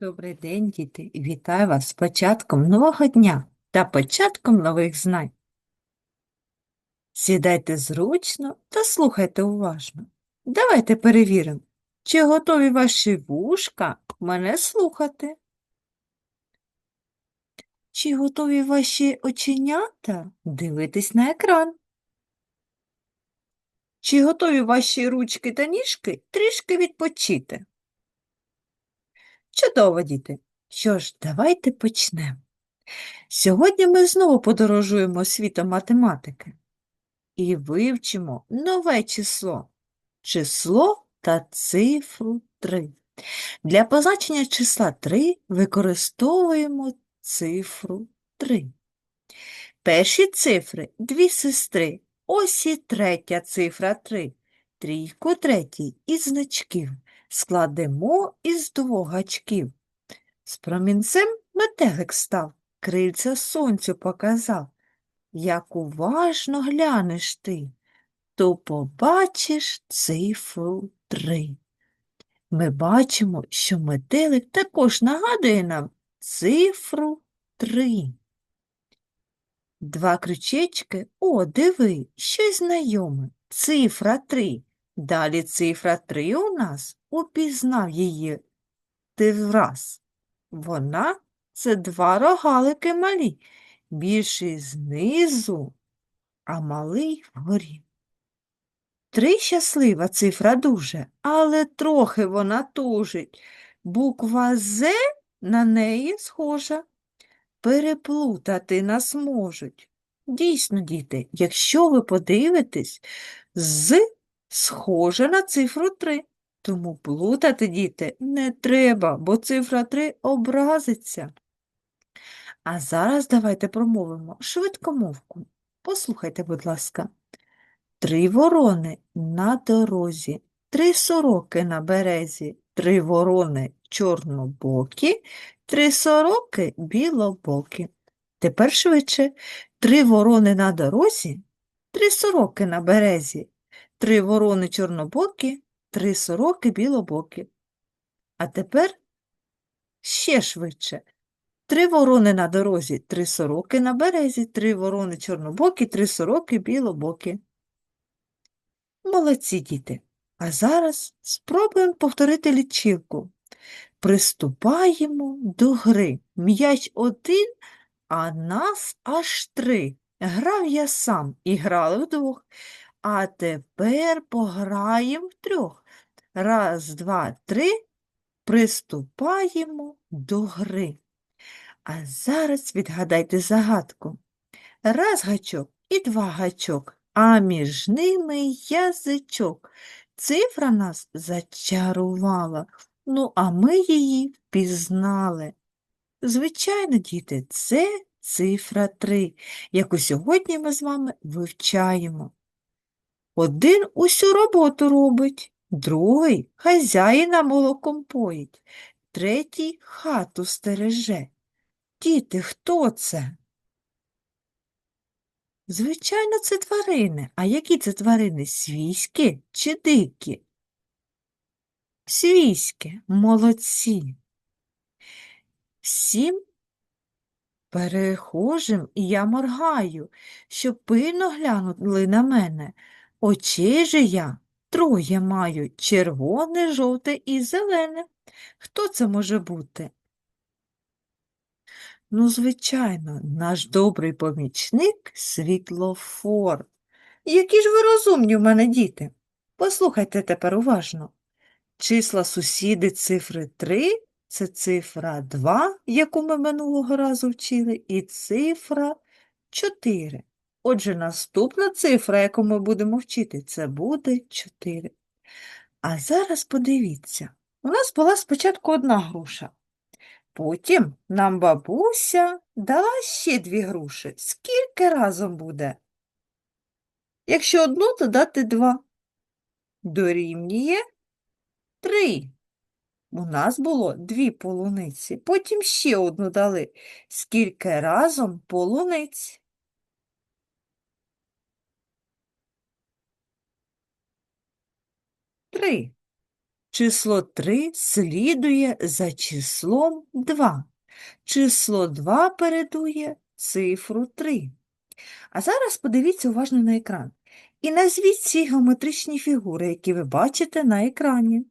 Добрий день, діти, вітаю вас з початком нового дня та початком нових знань. Сідайте зручно та слухайте уважно. Давайте перевіримо, чи готові ваші вушка мене слухати. Чи готові ваші оченята дивитись на екран? Чи готові ваші ручки та ніжки трішки відпочити? Чудово, діти! Що ж, давайте почнемо. Сьогодні ми знову подорожуємо світом математики і вивчимо нове число. Число та цифру 3. Для позначення числа 3 використовуємо цифру 3. Перші цифри дві сестри. Ось і третя цифра 3. Трійку третій із значків. Складемо із двох гачків. З промінцем метелик став, крильця сонцю показав. Як уважно глянеш ти, то побачиш цифру 3. Ми бачимо, що метелик також нагадує нам цифру 3. Два крючечки, о, диви, щось знайоме. Цифра 3. Далі цифра 3 у нас упізнав її ти враз. Вона це два рогалики малі, більший знизу, а малий вгорі. Три щаслива цифра дуже, але трохи вона тужить. Буква З на неї схожа. Переплутати нас можуть. Дійсно, діти, якщо ви подивитесь, з схоже на цифру 3. Тому плутати, діти, не треба, бо цифра 3 образиться. А зараз давайте промовимо швидкомовку. Послухайте, будь ласка. Три ворони на дорозі, три сороки на березі, три ворони чорнобокі, три сороки білобокі. Тепер швидше. Три ворони на дорозі, три сороки на березі, три ворони чорнобокі, три сороки білобокі. А тепер ще швидше. Три ворони на дорозі, три сороки на березі, три ворони чорнобокі, три сороки білобокі. Молодці діти. А зараз спробуємо повторити лічилку. Приступаємо до гри. М'яч один, а нас аж три. Грав я сам і грали вдвох. А тепер пограємо втрьох. Раз, два, три. Приступаємо до гри. А зараз відгадайте загадку. Раз гачок і два гачок, а між ними язичок. Цифра нас зачарувала, ну, а ми її впізнали. Звичайно, діти, це цифра 3, яку сьогодні ми з вами вивчаємо. Один усю роботу робить, другий хазяїна молоком поїть, третій хату стереже. Діти, хто це? Звичайно, це тварини. А які це тварини? Свійські чи дикі? Свійські, молодці. Всім перехожим і я моргаю, щоб пильно глянули на мене. Очей же я троє маю червоне, жовте і зелене. Хто це може бути? Ну, звичайно, наш добрий помічник світлофор. Які ж ви розумні в мене діти. Послухайте тепер уважно. Числа сусіди цифри 3 – це цифра 2, яку ми минулого разу вчили, і цифра 4. Отже, наступна цифра, яку ми будемо вчити, це буде 4. А зараз подивіться, у нас була спочатку одна груша. Потім нам бабуся дала ще дві груші. Скільки разом буде? Якщо одну, то дати два. Дорівнює три. У нас було дві полуниці, потім ще одну дали. Скільки разом полуниць? Три. Число 3 слідує за числом 2. Число 2 передує цифру 3. А зараз подивіться уважно на екран і назвіть ці геометричні фігури, які ви бачите на екрані.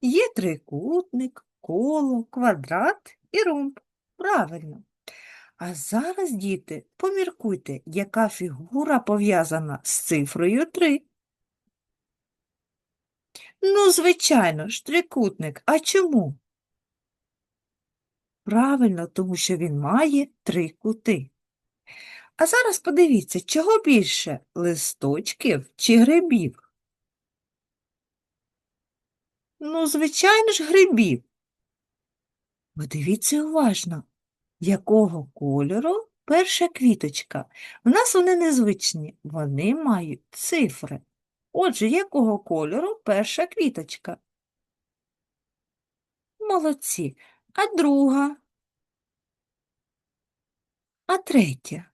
Є трикутник, коло, квадрат і ромб. Правильно. А зараз, діти, поміркуйте, яка фігура пов'язана з цифрою 3. Ну, звичайно ж, трикутник. А чому? Правильно, тому що він має три кути. А зараз подивіться, чого більше листочків чи грибів? Ну, звичайно ж, грибів. Подивіться уважно, якого кольору перша квіточка. У нас вони незвичні, вони мають цифри. Отже, якого кольору перша квіточка? Молодці. А друга? А третя?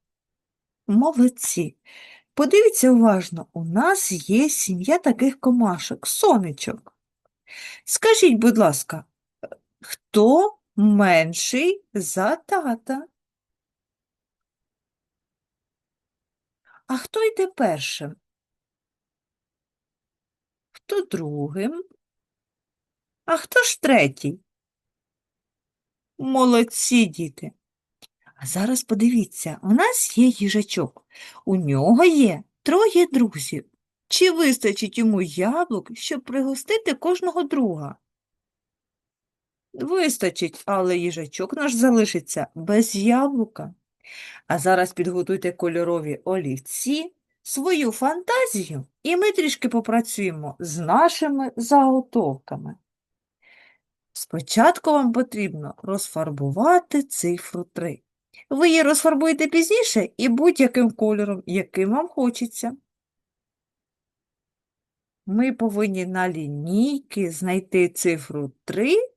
Молодці. Подивіться уважно, у нас є сім'я таких комашок, сонечок. Скажіть, будь ласка, хто менший за тата? А хто йде першим? Хто другим? А хто ж третій? Молодці, діти. А зараз подивіться, у нас є їжачок. У нього є троє друзів. Чи вистачить йому яблук, щоб пригостити кожного друга? Вистачить, але їжачок наш залишиться без яблука. А зараз підготуйте кольорові олівці, свою фантазію, і ми трішки попрацюємо з нашими заготовками. Спочатку вам потрібно розфарбувати цифру 3. Ви її розфарбуєте пізніше і будь-яким кольором, яким вам хочеться. Ми повинні на лінійки знайти цифру 3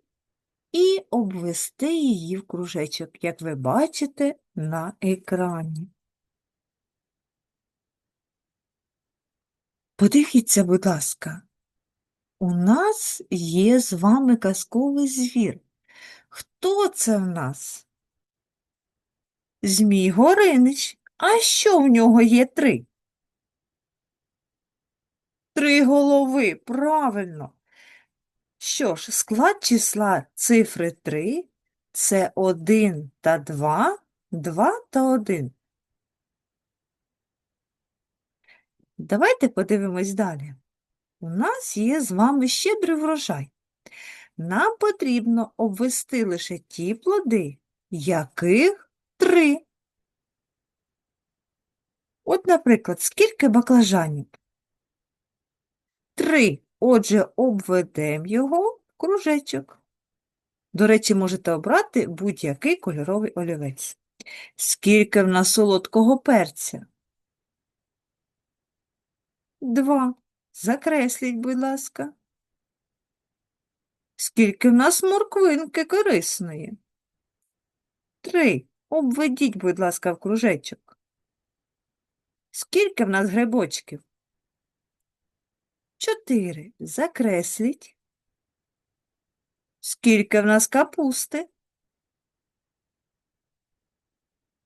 і обвести її в кружечок, як ви бачите на екрані. Подивіться, будь ласка, у нас є з вами казковий звір. Хто це в нас? Змій Горинич. А що в нього є три? Три голови, правильно. Що ж, склад числа цифри 3 – це 1 та 2, 2 та 1. Давайте подивимось далі. У нас є з вами щедрий врожай. Нам потрібно обвести лише ті плоди, яких три. От, наприклад, скільки баклажанів? Три. Отже, обведемо його в кружечок. До речі, можете обрати будь-який кольоровий олівець. Скільки в нас солодкого перця? Два. Закресліть, будь ласка. Скільки в нас морквинки корисної? Три. Обведіть, будь ласка, в кружечок. Скільки в нас грибочків? Чотири. Закресліть. Скільки в нас капусти?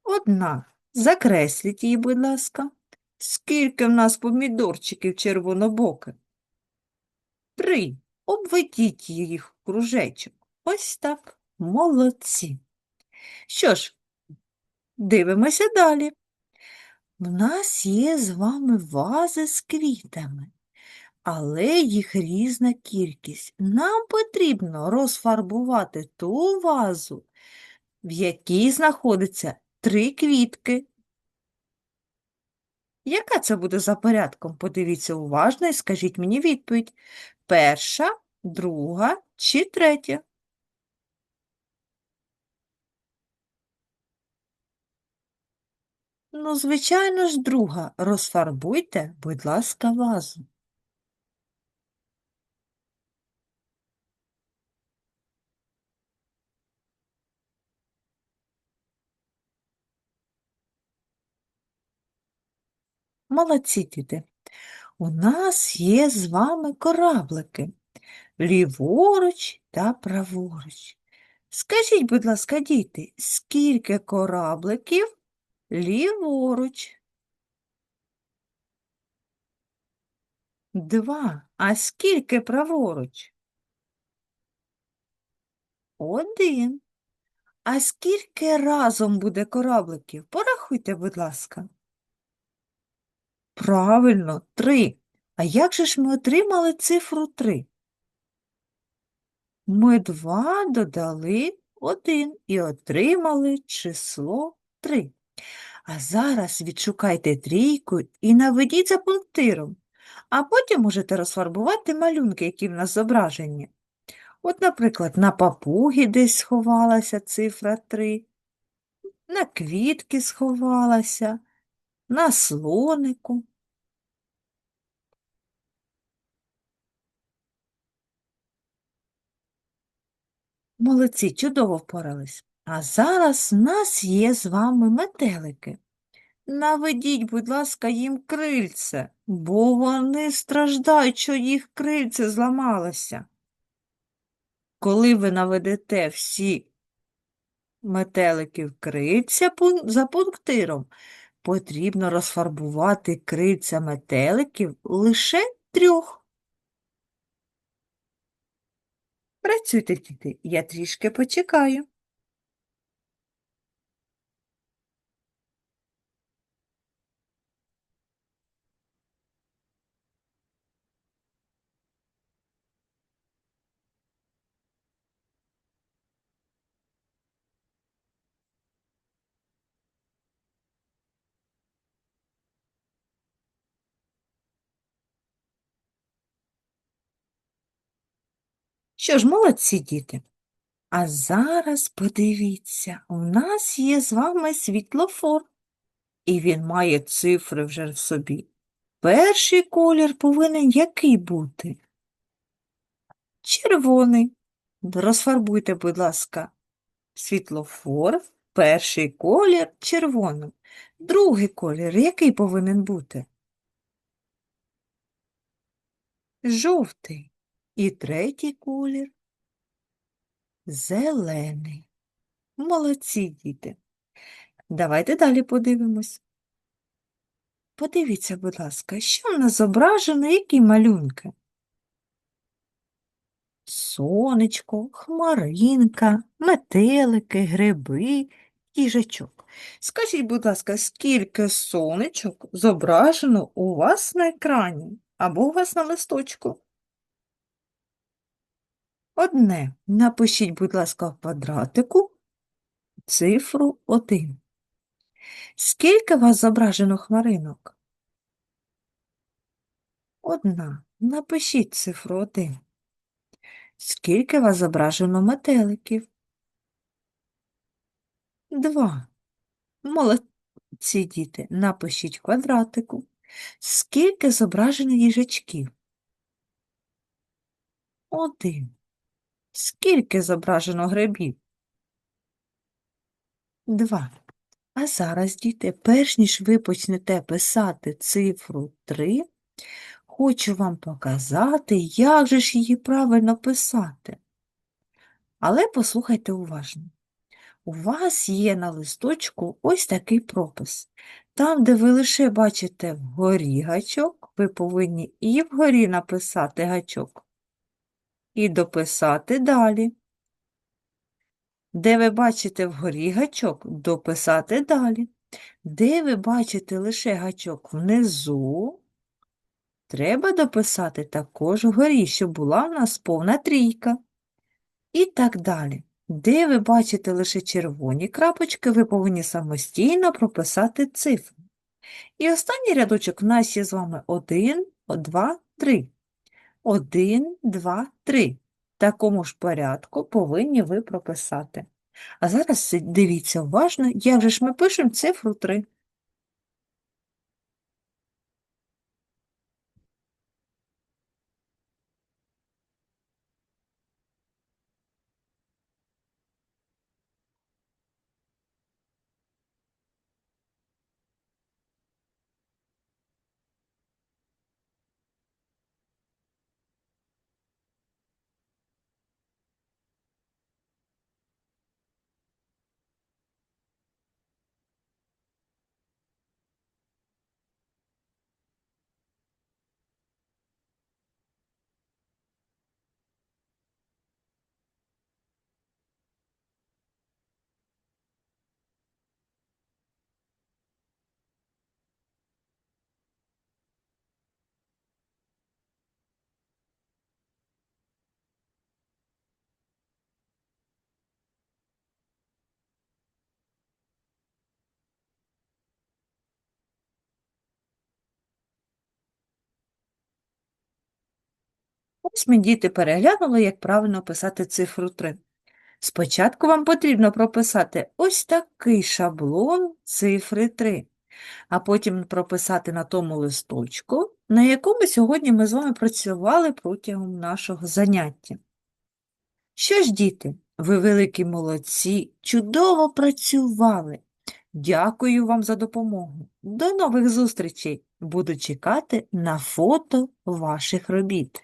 Одна. Закресліть її, будь ласка. Скільки в нас помідорчиків червонобоких? Три. Обведіть їх в кружечок. Ось так. Молодці. Що ж, дивимося далі. В нас є з вами вази з квітами, але їх різна кількість. Нам потрібно розфарбувати ту вазу, в якій знаходиться три квітки. Яка це буде за порядком? Подивіться уважно і скажіть мені відповідь. Перша, друга чи третя? Ну, звичайно ж, друга. Розфарбуйте, будь ласка, вазу. Молодці, діти. У нас є з вами кораблики ліворуч та праворуч. Скажіть, будь ласка, діти, скільки корабликів ліворуч? Два. А скільки праворуч? Один. А скільки разом буде корабликів? Порахуйте, будь ласка. Правильно, три. А як же ж ми отримали цифру три? Ми два додали один і отримали число три. А зараз відшукайте трійку і наведіть за пунктиром, а потім можете розфарбувати малюнки, які в нас зображені. От, наприклад, на папугі десь сховалася цифра 3, на квітки сховалася, на слонику. Молодці, чудово впорались. А зараз в нас є з вами метелики. Наведіть, будь ласка, їм крильце, бо вони страждають, що їх крильце зламалося. Коли ви наведете всі метелики в крильця за пунктиром, потрібно розфарбувати крильця метеликів лише трьох. Працюйте, діти, я трішки почекаю. Що ж, молодці діти. А зараз подивіться, у нас є з вами світлофор, і він має цифри вже в собі. Перший колір повинен який бути? Червоний. Розфарбуйте, будь ласка, світлофор, перший колір червоним. Другий колір який повинен бути? Жовтий. І третій колір зелений. Молодці, діти. Давайте далі подивимось. Подивіться, будь ласка, що в нас зображено, які малюнки? Сонечко, хмаринка, метелики, гриби, їжачок. Скажіть, будь ласка, скільки сонечок зображено у вас на екрані або у вас на листочку? Одне. Напишіть, будь ласка, в квадратику цифру 1. Скільки вас зображено хмаринок? Одна. Напишіть цифру 1. Скільки вас зображено метеликів? Два. Молодці діти. Напишіть квадратику. Скільки зображено їжачків? Один. Скільки зображено грибів? Два. А зараз, діти, перш ніж ви почнете писати цифру 3, хочу вам показати, як же ж її правильно писати. Але послухайте уважно. У вас є на листочку ось такий пропис. Там, де ви лише бачите вгорі гачок, ви повинні і вгорі написати гачок, і дописати далі. Де ви бачите вгорі гачок, дописати далі. Де ви бачите лише гачок внизу, треба дописати також вгорі, щоб була в нас повна трійка. І так далі. Де ви бачите лише червоні крапочки, ви повинні самостійно прописати цифру. І останній рядочок в нас є з вами 1, 2, 3. 1, 2, 3. В такому ж порядку повинні ви прописати. А зараз дивіться уважно, як же ж ми пишемо цифру 3. Ми, діти, переглянули, як правильно писати цифру 3. Спочатку вам потрібно прописати ось такий шаблон цифри 3, а потім прописати на тому листочку, на якому сьогодні ми з вами працювали протягом нашого заняття. Що ж, діти, ви великі молодці, чудово працювали. Дякую вам за допомогу. До нових зустрічей. Буду чекати на фото ваших робіт.